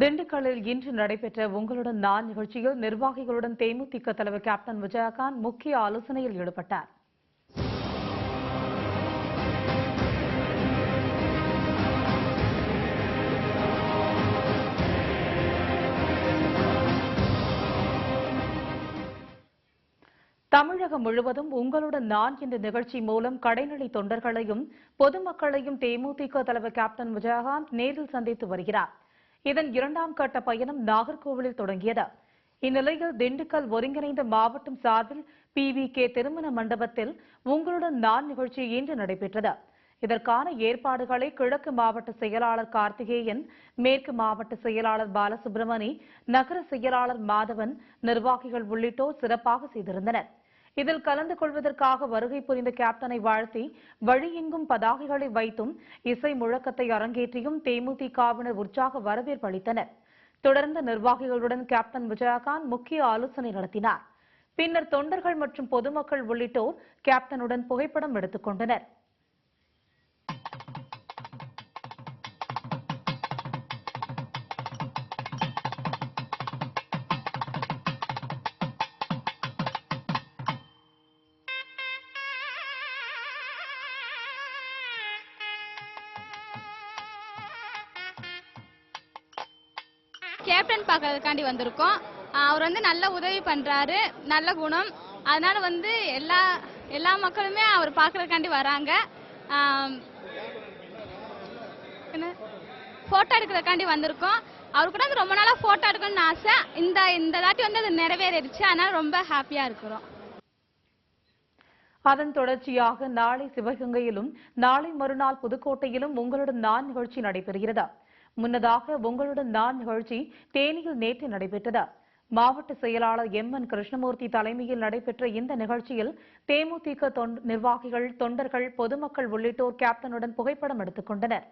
திண்டுக்கல்லில் இன்று நடைபெற்ற உங்களுடன் நான் நிகழ்ச்சியில் நிர்வாகிகளுடன் தேமுதிக தலைவர் கேப்டன் விஜயகாந்த் முக்கிய ஆலோசனையில் ஈடுபட்டார். தமிழகம் முழுவதும் உங்களுடன் நான் என்ற நிகழ்ச்சி மூலம் கடைநிலை தொண்டர்களையும் பொதுமக்களையும் தேமுதிக தலைவர் கேப்டன் விஜயகாந்த் நேரில் சந்தித்து வருகிறார். இதன் இரண்டாம் கட்ட பயணம் நாகர்கோவிலில் தொடங்கியது. இந்நிலையில் திண்டுக்கல் ஒருங்கிணைந்த மாவட்டம் சார்பில் பிவிகே திருமண மண்டபத்தில் உங்களுடன் நான் நிகழ்ச்சி இன்று நடைபெற்றது. இதற்கான ஏற்பாடுகளை கிழக்கு மாவட்ட செயலாளர் கார்த்திகேயன் மேற்கு மாவட்ட செயலாளர் பாலசுப்ரமணி நகர செயலாளர் மாதவன் நிர்வாகிகள் உள்ளிட்டோர் சிறப்பாக செய்திருந்தனர். இதில் கலந்து கொள்வதற்காக வருகை புரிந்த கேப்டனை வாழ்த்தி வழியெங்கும் பதாகைகளை வைத்தும் இசை முழக்கத்தை அரங்கேற்றியும் தேமுதிகவினர் உற்சாக வரவேற்பு அளித்தனர். தொடர்ந்து நிர்வாகிகளுடன் கேப்டன் விஜயகாந்த் முக்கிய ஆலோசனை நடத்தினார். பின்னர் தொண்டர்கள் மற்றும் பொதுமக்கள் உள்ளிட்டோர் கேப்டனுடன் புகைப்படம் எடுத்துக் கொண்டனர். கேப்டன் பார்க்கறதுக்காண்டி வந்திருக்கோம். அவர் வந்து நல்ல உதவி பண்றாரு நல்ல குணம். அதனால வந்து எல்லா எல்லா மக்களுமே அவர் பார்க்கறதுக்காண்டி வராங்க. என்ன? போட்டோ எடுக்கிறதுக்காண்டி வந்திருக்கோம். அவர் கூட வந்து ரொம்ப நாளா போட்டோ எடுக்கணும்னு ஆசை. இந்த இந்த தாட்டி வந்து அது நிறைவேறிடுச்சு. அதனால ரொம்ப ஹாப்பியா இருக்கிறோம். அதன் தொடர்ச்சியாக நாளை சிவகங்கையிலும் நாளை மறுநாள் புதுக்கோட்டையிலும் உங்களுடன் நான் நிகழ்ச்சி நடைபெறுகிறது? முன்னதாக உங்களுடன் நான் நிகழ்ச்சி தேனியில் நேற்று நடைபெற்றது. மாவட்ட செயலாளர் எம். என். கிருஷ்ணமூர்த்தி தலைமையில் நடைபெற்ற இந்த நிகழ்ச்சியில் தேமுதிக நிர்வாகிகள் தொண்டர்கள் பொதுமக்கள் உள்ளிட்டோர் கேப்டனுடன் புகைப்படம் எடுத்துக் கொண்டனர்.